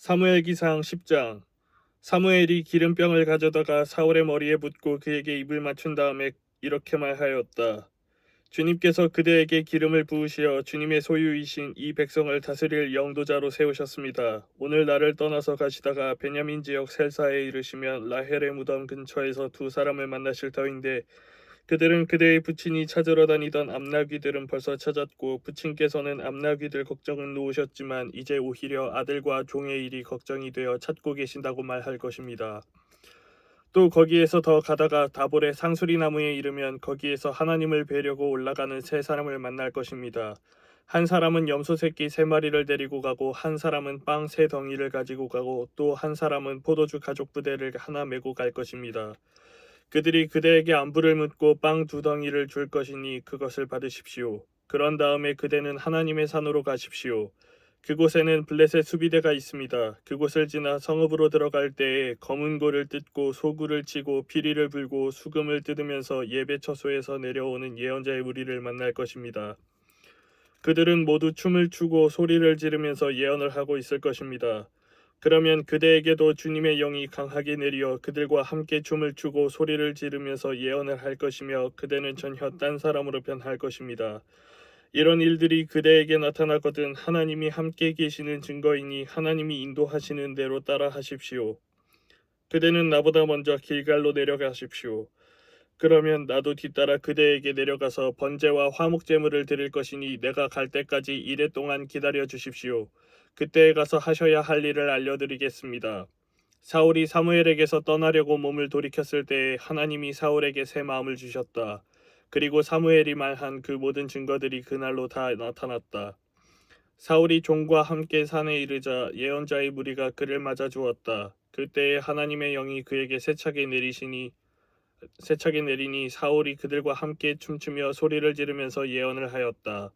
사무엘기상 10장 사무엘이 기름병을 가져다가 사울의 머리에 붓고 그에게 입을 맞춘 다음에 이렇게 말하였다. 주님께서 그대에게 기름을 부으시어 주님의 소유이신 이 백성을 다스릴 영도자로 세우셨습니다. 오늘 나를 떠나서 가시다가 베냐민 지역 셀사에 이르시면 라헬의 무덤 근처에서 두 사람을 만나실 터인데 그들은 그대의 부친이 찾으러 다니던 암나귀들은 벌써 찾았고 부친께서는 암나귀들 걱정은 놓으셨지만 이제 오히려 아들과 종의 일이 걱정이 되어 찾고 계신다고 말할 것입니다. 또 거기에서 더 가다가 다볼의 상수리 나무에 이르면 거기에서 하나님을 뵈려고 올라가는 세 사람을 만날 것입니다. 한 사람은 염소 새끼 세 마리를 데리고 가고 한 사람은 빵 세 덩이를 가지고 가고 또 한 사람은 포도주 가족 부대를 하나 메고 갈 것입니다. 그들이 그대에게 안부를 묻고 빵 두 덩이를 줄 것이니 그것을 받으십시오. 그런 다음에 그대는 하나님의 산으로 가십시오. 그곳에는 블레셋 수비대가 있습니다. 그곳을 지나 성읍으로 들어갈 때에 검은 고를 뜯고 소구를 치고 피리를 불고 수금을 뜯으면서 예배 처소에서 내려오는 예언자의 무리를 만날 것입니다. 그들은 모두 춤을 추고 소리를 지르면서 예언을 하고 있을 것입니다. 그러면 그대에게도 주님의 영이 강하게 내리어 그들과 함께 춤을 추고 소리를 지르면서 예언을 할 것이며 그대는 전혀 딴 사람으로 변할 것입니다. 이런 일들이 그대에게 나타나거든 하나님이 함께 계시는 증거이니 하나님이 인도하시는 대로 따라 하십시오. 그대는 나보다 먼저 길갈로 내려가십시오. 그러면 나도 뒤따라 그대에게 내려가서 번제와 화목 제물을 드릴 것이니 내가 갈 때까지 이래 동안 기다려 주십시오. 그때에 가서 하셔야 할 일을 알려드리겠습니다. 사울이 사무엘에게서 떠나려고 몸을 돌이켰을 때에 하나님이 사울에게 새 마음을 주셨다. 그리고 사무엘이 말한 그 모든 증거들이 그날로 다 나타났다. 사울이 종과 함께 산에 이르자 예언자의 무리가 그를 맞아 주었다. 그때에 하나님의 영이 그에게 세차게 내리시니 세차게 내리니 사울이 그들과 함께 춤추며 소리를 지르면서 예언을 하였다.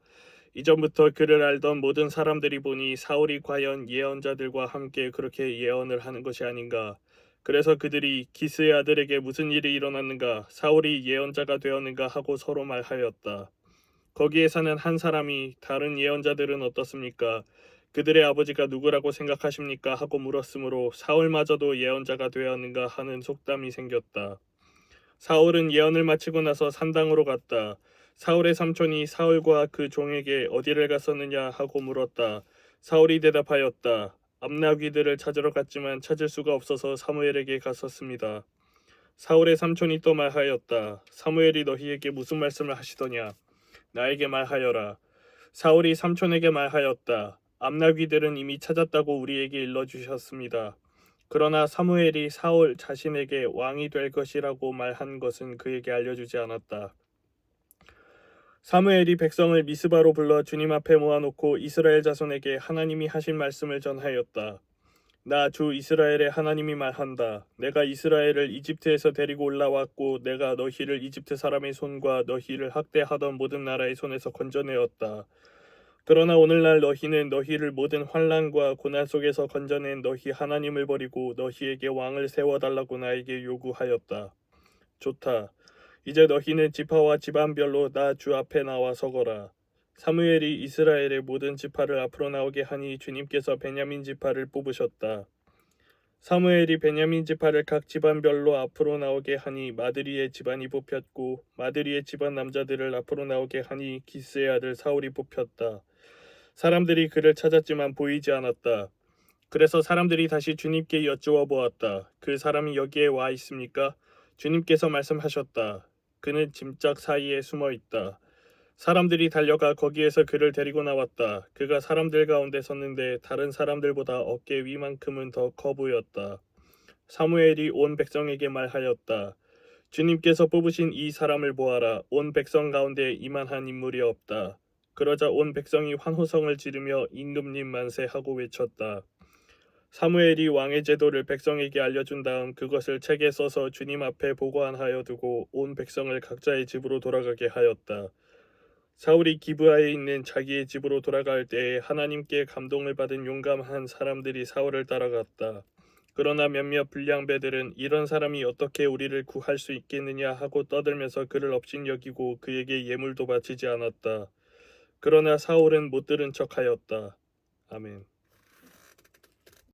이전부터 그를 알던 모든 사람들이 보니 사울이 과연 예언자들과 함께 그렇게 예언을 하는 것이 아닌가. 그래서 그들이 기스의 아들에게 무슨 일이 일어났는가, 사울이 예언자가 되었는가 하고 서로 말하였다. 거기에 사는 한 사람이 다른 예언자들은 어떻습니까? 그들의 아버지가 누구라고 생각하십니까? 하고 물었으므로 사울마저도 예언자가 되었는가 하는 속담이 생겼다. 사울은 예언을 마치고 나서 산당으로 갔다. 사울의 삼촌이 사울과 그 종에게 어디를 갔었느냐 하고 물었다. 사울이 대답하였다. 암나귀들을 찾으러 갔지만 찾을 수가 없어서 사무엘에게 갔었습니다. 사울의 삼촌이 또 말하였다. 사무엘이 너희에게 무슨 말씀을 하시더냐? 나에게 말하여라. 사울이 삼촌에게 말하였다. 암나귀들은 이미 찾았다고 우리에게 일러주셨습니다. 그러나 사무엘이 사울 자신에게 왕이 될 것이라고 말한 것은 그에게 알려주지 않았다. 사무엘이 백성을 미스바로 불러 주님 앞에 모아놓고 이스라엘 자손에게 하나님이 하신 말씀을 전하였다. 나 주 이스라엘의 하나님이 말한다. 내가 이스라엘을 이집트에서 데리고 올라왔고 내가 너희를 이집트 사람의 손과 너희를 학대하던 모든 나라의 손에서 건져내었다. 그러나 오늘날 너희는 너희를 모든 환란과 고난 속에서 건져낸 너희 하나님을 버리고 너희에게 왕을 세워달라고 나에게 요구하였다. 좋다. 이제 너희는 지파와 집안별로 나 주 앞에 나와 서거라. 사무엘이 이스라엘의 모든 지파를 앞으로 나오게 하니 주님께서 베냐민 지파를 뽑으셨다. 사무엘이 베냐민 지파를 각 집안별로 앞으로 나오게 하니 마드리의 집안이 뽑혔고 마드리의 집안 남자들을 앞으로 나오게 하니 기스의 아들 사울이 뽑혔다. 사람들이 그를 찾았지만 보이지 않았다. 그래서 사람들이 다시 주님께 여쭈어 보았다. 그 사람이 여기에 와 있습니까? 주님께서 말씀하셨다. 그는 짐짝 사이에 숨어 있다. 사람들이 달려가 거기에서 그를 데리고 나왔다. 그가 사람들 가운데 섰는데 다른 사람들보다 어깨 위만큼은 더 커 보였다. 사무엘이 온 백성에게 말하였다. 주님께서 뽑으신 이 사람을 보아라. 온 백성 가운데 이만한 인물이 없다. 그러자 온 백성이 환호성을 지르며 임금님 만세 하고 외쳤다. 사무엘이 왕의 제도를 백성에게 알려준 다음 그것을 책에 써서 주님 앞에 보관하여 두고 온 백성을 각자의 집으로 돌아가게 하였다. 사울이 기브아에 있는 자기의 집으로 돌아갈 때에 하나님께 감동을 받은 용감한 사람들이 사울을 따라갔다. 그러나 몇몇 불량배들은 이런 사람이 어떻게 우리를 구할 수 있겠느냐 하고 떠들면서 그를 업신여기고 그에게 예물도 바치지 않았다. 그러나 사울은 못 들은 척하였다. 아멘.